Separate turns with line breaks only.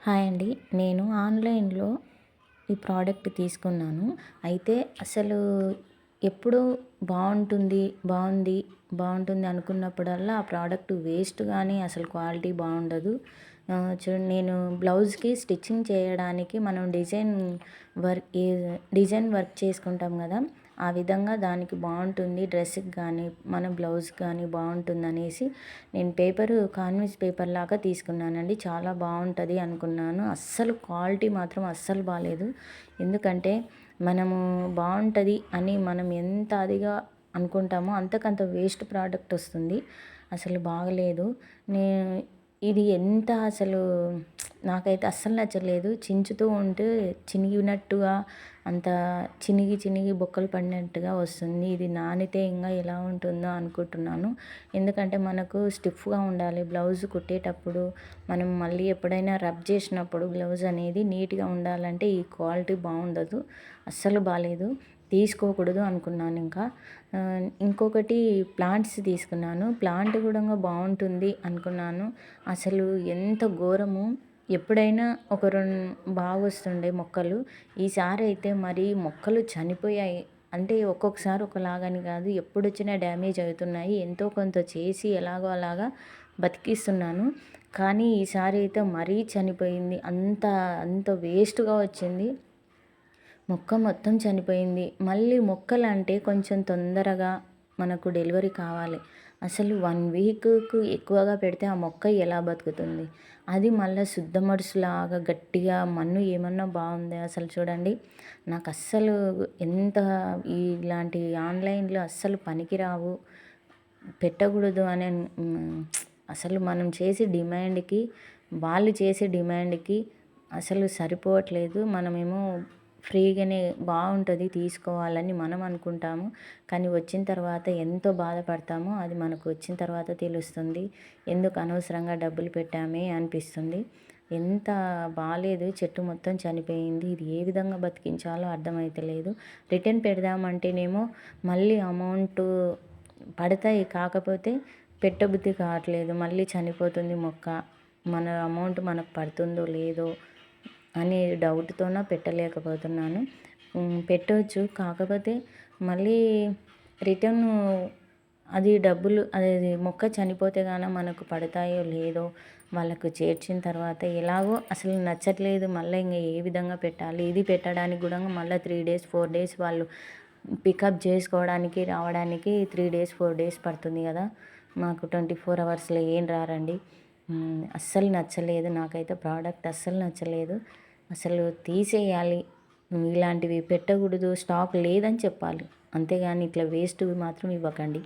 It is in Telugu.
హాయ్ అండి. నేను ఆన్లైన్లో ఈ ప్రోడక్ట్ తీసుకున్నాను. అయితే అసలు ఎప్పుడు బాగుంటుంది బాగుంది బాగుంటుంది అనుకున్నప్పుడల్లా ఆ ప్రోడక్ట్ వేస్ట్ కానీ అసలు క్వాలిటీ బాగుండదు. చూడండి నేను బ్లౌజ్కి స్టిచ్చింగ్ చేయడానికి మనం డిజైన్ వర్క్ డిజైన్ వర్క్ చేసుకుంటాం కదా ఆ విధంగా దానికి బాగుంటుంది డ్రెస్కి కానీ మన బ్లౌజ్ కానీ బాగుంటుంది అనేసి నేను పేపరు కాన్విన్స్ పేపర్ లాగా తీసుకున్నానండి. చాలా బాగుంటుంది అనుకున్నాను. అస్సలు క్వాలిటీ మాత్రం అస్సలు బాగాలేదు ఎందుకంటే మనము బాగుంటుంది అని మనం ఎంత అదిగా అనుకుంటామో అంతకంత వేస్ట్ ప్రోడక్ట్ వస్తుంది. అసలు బాగలేదు. నేను ఇది ఎంత అసలు నాకైతే అస్సలు నచ్చలేదు చించుతూ ఉంటే చినిగినట్టుగా అంత చినిగి చినిగి బొక్కలు పడినట్టుగా వస్తుంది. ఇది నానితే ఇంకా ఎలా ఉంటుందో అనుకుంటున్నాను. ఎందుకంటే మనకు స్టిఫ్గా ఉండాలి. బ్లౌజ్ కుట్టేటప్పుడు మనం మళ్ళీ ఎప్పుడైనా రబ్ చేసినప్పుడు బ్లౌజ్ అనేది నీట్గా ఉండాలంటే ఈ క్వాలిటీ బాగుండదు. అస్సలు బాగాలేదు తీసుకోకూడదు అనుకున్నాను ఇంకా. ఇంకొకటి ప్లాంట్స్ తీసుకున్నాను. ప్లాంట్ కూడా బాగుంటుంది అనుకున్నాను. అసలు ఎంత ఘోరము. ఎప్పుడైనా ఒక రెండు బాగా వస్తుండే మొక్కలు ఈసారి అయితే మరి మొక్కలు చనిపోయాయి. అంటే ఒక్కొక్కసారి ఒకలాగని కాదు ఎప్పుడు వచ్చినా డ్యామేజ్ అవుతున్నాయి. ఎంతో కొంత చేసి ఎలాగో అలాగా బతికిస్తున్నాను. కానీ ఈసారి అయితే మరీ చనిపోయింది. అంత అంత వేస్ట్గా వచ్చింది. మొక్క మొత్తం చనిపోయింది. మళ్ళీ మొక్కలు అంటే కొంచెం తొందరగా మనకు డెలివరీ కావాలి. అసలు వన్ వీక్కు ఎక్కువగా పెడితే ఆ మొక్క ఎలా బతుకుతుంది? అది మళ్ళీ శుద్ధ మడుసులాగా గట్టిగా మన్ను ఏమన్నా బాగుంది అసలు చూడండి. నాకు అస్సలు ఎంత ఇలాంటి ఆన్లైన్లో అస్సలు పనికిరావు. పెట్టకూడదు అని అసలు మనం చేసే డిమాండ్కి వాళ్ళు చేసే డిమాండ్కి అసలు సరిపోవట్లేదు. మనమేమో ఫ్రీగానే బాగుంటుంది తీసుకోవాలని మనం అనుకుంటాము. కానీ వచ్చిన తర్వాత ఎంతో బాధపడతామో అది మనకు వచ్చిన తర్వాత తెలుస్తుంది. ఎందుకు అనవసరంగా డబ్బులు పెట్టామే అనిపిస్తుంది. ఎంత బాగాలేదు చెట్టు మొత్తం చనిపోయింది ఇది ఏ విధంగా బతికించాలో అర్థమైతలేదు. రిటర్న్ పెడదామంటేనేమో మళ్ళీ అమౌంట్ పడతాయి కాకపోతే పెట్టబుద్ధి కావట్లేదు. మళ్ళీ చనిపోతుంది మొక్క మన అమౌంట్ మనకు పడుతుందో లేదో అనే డౌట్తోనో పెట్టలేకపోతున్నాను. పెట్టవచ్చు కాకపోతే మళ్ళీ రిటర్న్ అది డబ్బులు అది మొక్క చనిపోతే కానీ మనకు పడతాయో లేదో వాళ్ళకు చేర్చిన తర్వాత ఎలాగో అసలు నచ్చట్లేదు. మళ్ళీ ఇంకా ఏ విధంగా పెట్టాలి? ఇది పెట్టడానికి కూడా మళ్ళీ త్రీ డేస్ ఫోర్ డేస్ వాళ్ళు పికప్ చేసుకోవడానికి రావడానికి త్రీ డేస్ ఫోర్ డేస్ పడుతుంది కదా. మాకు ట్వంటీ ఫోర్ అవర్స్లో ఏం రారండి? అస్సలు నచ్చలేదు. నాకైతే ప్రోడక్ట్ అస్సలు నచ్చలేదు. అసలు తీసేయాలి. ఇలాంటివి పెట్టకూడదు. స్టాక్ లేదని చెప్పాలి. అంతేగాని ఇట్లా వేస్ట్ మాత్రం ఇవ్వకండి.